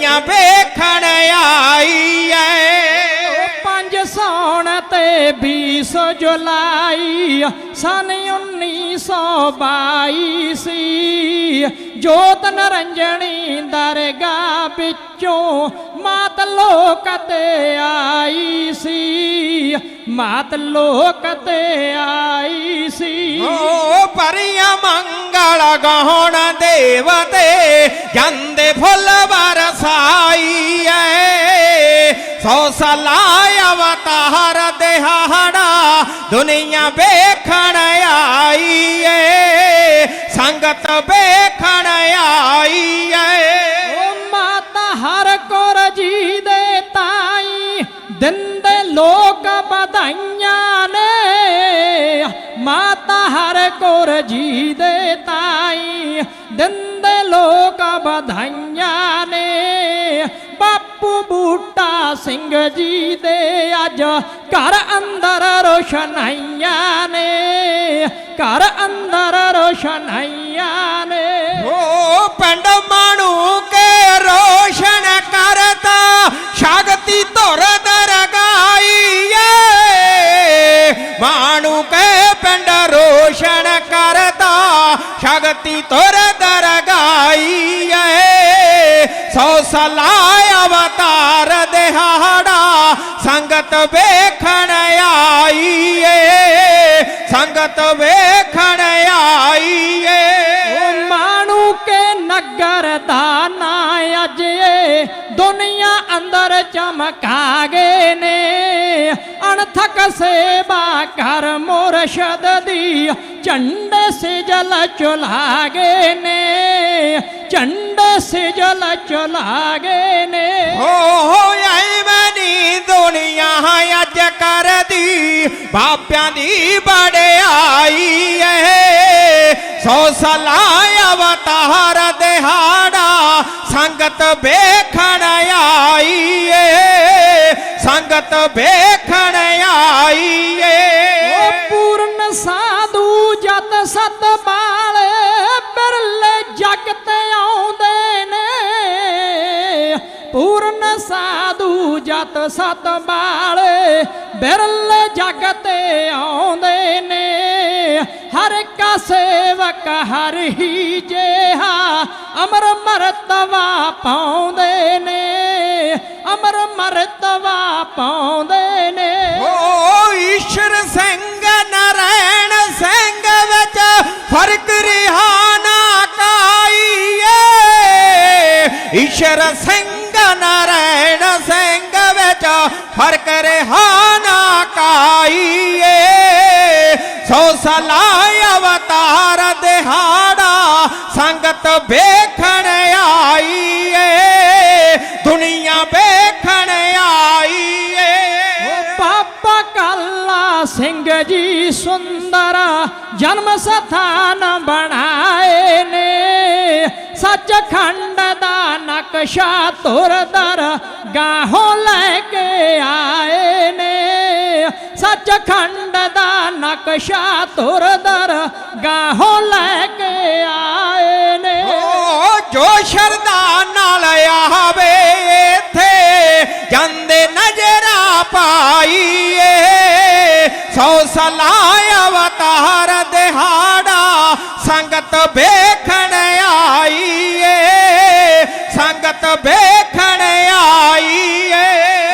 ਦੁਨੀਆ ਵੇਖਣ ਆਈ ਐ। ਪੰਜ ਸੌਣ ਤੇ 20 ਜੁਲਾਈ, ਸਨ 1922 ਸੀ ਜੋਤ ਨਰੰਜਣੀ ਦਰਗਾਹ ਵਿੱਚੋਂ ਮਾਤ ਲੋਕ ਤੇ ਮਾਤ ਲੋਕ ਤੇ ਆਈ ਸੀ। ਓ ਪਰੀਆਂ ਮੰਗਲ ਗਾਉਣ ਦੇਵਤੇ ਜਾਂਦੇ ਫੁੱਲ ਬਰਸਾਈ ਐ। ਸੌ ਸਾਲਾ ਅਵਤਾਰ ਦਿਹਾੜਾ ਦੁਨੀਆ ਵੇਖਣ ਆਈ ਏ ਸੰਗਤ ਵੇਖਣ ਆਈ ਏ ਓ ਮਾਤਾ ਹਰ ਕੋਰ ਜੀ ਦੇ ਤਾਈ ਦਿੰਦੇ ਲੋਕ ਵਧਾਈਆਂ ਨੇ। ਮਾਤਾ ਹਰ ਕੋਰ ਜੀ ਦੇ ਤਾਈ, ਦਿੰਦੇ ਲੋਕ ਵਧਾਈਆਂ ਨੇ। ਬਾਪੂ ਬੂਟਾ ਸਿੰਘ ਜੀ ਦੇ ਅੱਜ ਘਰ ਅੰਦਰ ਰੋਸ਼ਨਾਈਆਂ ਨੇ। ਘਰ ਅੰਦਰ ਰੋਸ਼ਨਾਈਆਂ ਨੇ। ਸ਼ਕਤੀ ਤੁਰ ਦਰਗਾਈ ਏ ਸੌ ਸਲਾ ਅਵਤਾਰ ਦਿਹਾੜਾ, ਸੰਗਤ ਵੇਖਣ ਆਈ ਏ ਸੰਗਤ ਵੇਖਣ ਆਈ ਏ ਉਹ ਮਾਣੂ ਕੇ ਨਗਰ ਦਾ ਨਾ ਅਜੇ ਏ। ਦੁਨੀਆ ਅੰਦਰ ਚਮਕਾ ਗਏ ਨੇ। ਅਣਥਕ ਸੇਵਾ ਕਰ ਮੁਰਸ਼ਦ ਦੀ। ਝੰਡੇ ਸਿਜਲ ਚੁਲਾ ਗਏ ਨੇ। ਝੰਡੇ ਸਿਜਲ ਚੁਲਾ ਗਏ ਨੇ। ਹੋ ਹੋ ਐ ਮਨੀ ਦੁਨੀਆ ਅੱਜ ਕਰਦੀ। ਬਾਪਿਆਂ ਦੀ ਬੜਾਈ ਏ। ਸੌ ਸਾਲਾ ਅਵਤਾਰ ਦਿਹਾੜਾ ਸੰਗਤ ਵੇਖਣ ਆਈ ਏ। ਸੰਗਤ ਵੇਖਣ ਸਤ ਬਾਲੇ ਬਿਰਲੇ ਜਗ ਤੇ ਆਉਂਦੇ ਨੇ। ਪੂਰਨ ਸਾਧੂ ਜਤ ਸਤ ਬਾਲੇ ਬਿਰਲੇ ਜਗ ਤੇ ਆਉਂਦੇ ਨੇ। ਹਰ ਕਾ ਸੇਵਕ ਹਰ ਹੀ ਜੇਹਾ ਅਮਰ ਮਰਤਵਾ ਪਾਉਂਦੇ ਨੇ। ਅਮਰ ਮਰਤਵਾ ਪਾਉਂਦੇ ਈਸ਼ਰ ਸਿੰਘ ਨਾਰਾਇਣ ਸਿੰਘ ਵਿੱਚ ਫ਼ਰਕ ਰਿਹਾ ਨਾ ਕਾਈਏ। ਸੌ ਸਾਲਾ ਅਵਤਾਰ ਦਿਹਾੜਾ ਸੰਗਤ ਵੇਖਣ ਆਈਏ। ਦੁਨੀਆ ਵੇਖਣ ਆਈਏ। ਉਹ ਬਾਬਾ ਕਾਲਾ ਸਿੰਘ ਜੀ ਸੁੰਦਰ ਜਨਮ ਸਥਾਨ ਬਣਾਏ ਨੇ। ਸੱਚਖੰਡ ਦਾ ਨਕਸ਼ਾ ਤੁਰਦਰ ਗਾਹੋਂ ਲੈ ਕੇ ਆਏ ਨੇ। ਸੱਚਖੰਡ ਦਾ ਨਕਸ਼ਾ ਤੁਰਦਰ ਗਾਹੋਂ ਲੈ ਕੇ ਆਏ ਨੇ। ਜੋ ਸ਼ਰਦਾ ਨਾਲ ਆਵੇ ਇੱਥੇ, ਜਾਂਦੇ ਨਜ਼ਰਾਂ ਪਾਈਏ। ਸੌ ਸਾਲਾ ਅਵਤਾਰ ਦਿਹਾੜਾ, ਸੰਗਤ ਵੇਖਣ ਵੇਖਣ ਆਈਏ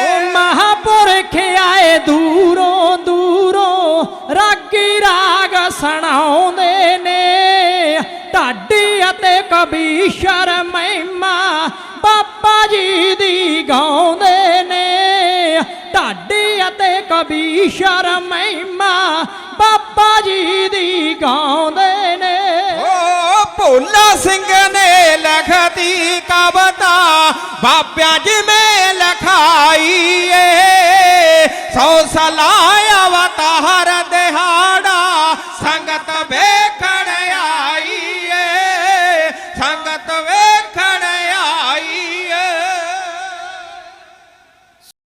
ਉਹ ਮਹਾਪੁਰਖ ਆਏ ਦੂਰੋਂ ਦੂਰੋਂ ਰਾਗੀ ਰਾਗ ਸੁਣਾਉਂਦੇ ਨੇ। ਢਾਡੀ ਅਤੇ ਕਬੀਸ਼ਰ ਮਹਿਮਾ ਬਾਬਾ ਜੀ ਦੀ ਗਾਉਂਦੇ ਨੇ। ਢਾਡੀ ਅਤੇ ਕਬੀਸ਼ਰ ਮਹਿਮਾ ਬਾਬਾ ਜੀ ਦੀ ਗਾਉਂਦੇ ਨੇ। ਓ ਭੋਲਾ ਸਿੰਘ ਨੇ ਲਖਤੀ ਕਵਤਾ ਬਾਬਿਆਂ ਜਿਵੇਂ ਲਖਾਈ ਏ। ਸੌ ਸਾਲਾ